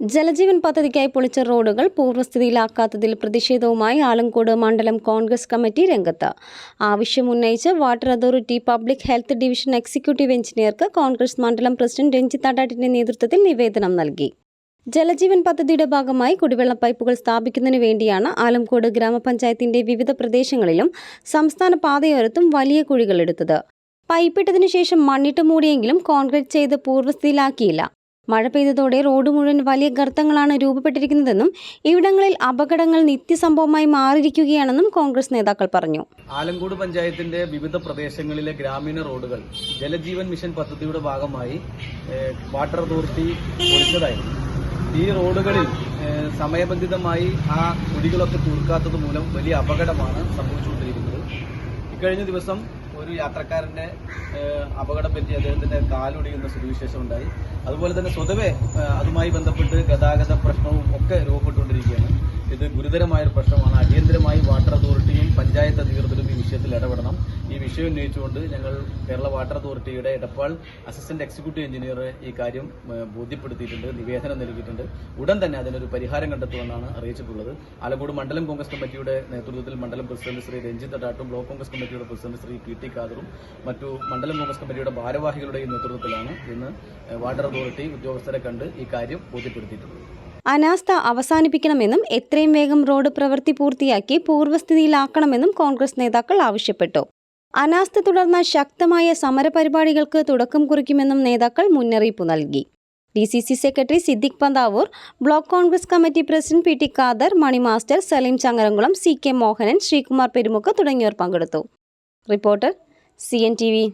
ജലജീവൻ പദ്ധതിക്കായി പൊളിച്ച റോഡുകൾ പൂർവസ്ഥിതിയിലാക്കാത്തതിൽ പ്രതിഷേധവുമായി ആലങ്കോട് മണ്ഡലം കോൺഗ്രസ് കമ്മിറ്റി രംഗത്ത്. ആവശ്യമുന്നയിച്ച് water authority public health division executive എഞ്ചിനീയർക്ക് Congress മണ്ഡലം പ്രസിഡന്റ് രഞ്ജിത്ത് അഡാട്ടിന്റെ നേതൃത്വത്തിൽ നിവേദനം നൽകി. ജലജീവൻ പദ്ധതിയുടെ ഭാഗമായി കുടിവെള്ള പൈപ്പുകൾ സ്ഥാപിക്കുന്നതിന് വേണ്ടിയാണ് ആലംകോട് ഗ്രാമപഞ്ചായത്തിന്റെ വിവിധ പ്രദേശങ്ങളിലും സംസ്ഥാന പാതയോരത്തും വലിയ കുഴികളെടുത്തത് പൈപ്പിട്ടതിനു ശേഷം മണ്ണിട്ട് മൂടിയെങ്കിലും കോൺക്രീറ്റ് ചെയ്ത് പൂർവസ്ഥിതിയിലാക്കിയില്ല. മഴ പെയ്തതോടെ റോഡ് മുഴുവൻ വലിയ ഗർത്തങ്ങളാണ് രൂപപ്പെട്ടിരിക്കുന്നതെന്നും ഇവിടങ്ങളിൽ അപകടങ്ങൾ നിത്യസംഭവമായി മാറിയിരിക്കുകയാണെന്നും കോൺഗ്രസ് നേതാക്കൾ പറഞ്ഞു. ആലങ്കോട് പഞ്ചായത്തിന്റെ വിവിധ പ്രദേശങ്ങളിലെ ഗ്രാമീണ റോഡുകൾ ജലജീവൻ മിഷൻ പദ്ധതിയുടെ ഭാഗമായി വാട്ടർ അതോറിറ്റി പൊളിച്ചതായിരുന്നു. ഈ റോഡുകളിൽ സമയബന്ധിതമായി ആ കുടികളൊക്കെ തീർക്കാത്തത് മൂലം വലിയ അപകടമാണ് സംഭവിച്ചുകൊണ്ടിരിക്കുന്നത്. ഇക്കഴിഞ്ഞ ദിവസം ഒരു യാത്രക്കാരന്റെ അപകടം പറ്റി അദ്ദേഹത്തിന്റെ കാലൊടിയുന്ന സ്ഥിതിവിശേഷം ഉണ്ടായി അതുപോലെ തന്നെ സ്വതവേ അതുമായി ബന്ധപ്പെട്ട് ഗതാഗത പ്രശ്നവും ഒക്കെ രൂപപ്പെട്ടുകൊണ്ടിരിക്കുകയാണ്. ഇത് ഗുരുതരമായ ഒരു പ്രശ്നമാണ്. അടിയന്തരമായി വാട്ടർ അതോറിറ്റിയും പഞ്ചായത്ത് അധികൃതരും ഈ വിഷയത്തിൽ ഇടപെടണം. ഈ വിഷയം ഉന്നയിച്ചുകൊണ്ട് ഞങ്ങൾ കേരള വാട്ടർ അതോറിറ്റിയുടെ എടപ്പാൾ അസിസ്റ്റന്റ് എക്സിക്യൂട്ടീവ് എഞ്ചിനീയറെ ഈ കാര്യം ബോധ്യപ്പെടുത്തിയിട്ടുണ്ട് നിവേദനം നൽകിയിട്ടുണ്ട്. ഉടൻ തന്നെ അതിനൊരു പരിഹാരം കണ്ടെത്തുമെന്നാണ് അറിയിച്ചിട്ടുള്ളത്. ആലക്കോട് മണ്ഡലം കോൺഗ്രസ് കമ്മിറ്റിയുടെ നേതൃത്വത്തിൽ മണ്ഡലം പ്രസിഡന്റ് ശ്രീ രഞ്ജിത്ത് അടാട്ടും ബ്ലോക്ക് കോൺഗ്രസ് കമ്മിറ്റിയുടെ പ്രസിഡന്റ് ശ്രീ പി ടി ഖാദറും മറ്റു മണ്ഡലം കോൺഗ്രസ് കമ്മിറ്റിയുടെ ഭാരവാഹികളുടെയും നേതൃത്വത്തിലാണ് ഇന്ന് വാട്ടർ അതോറിറ്റി ഉദ്യോഗസ്ഥരെ കണ്ട് ഈ കാര്യം ബോധ്യപ്പെടുത്തിയിട്ടുള്ളത്. അനാസ്ഥ അവസാനിപ്പിക്കണമെന്നും എത്രയും വേഗം റോഡ് പ്രവൃത്തി പൂർത്തിയാക്കി പൂർവസ്ഥിതിയിലാക്കണമെന്നും കോൺഗ്രസ് നേതാക്കൾ ആവശ്യപ്പെട്ടു. അനാസ്ഥ തുടർന്ന ശക്തമായ സമരപരിപാടികൾക്ക് തുടക്കം കുറിക്കുമെന്നും നേതാക്കൾ മുന്നറിയിപ്പ് നൽകി. D C C secretary Siddique Panthavoor block Congress committee president P T Khader Mani master Saleem Changaramkulam C K Mohanan Sreekumar Perumukku തുടങ്ങിയവർ പങ്കെടുത്തു. Reporter C N T V.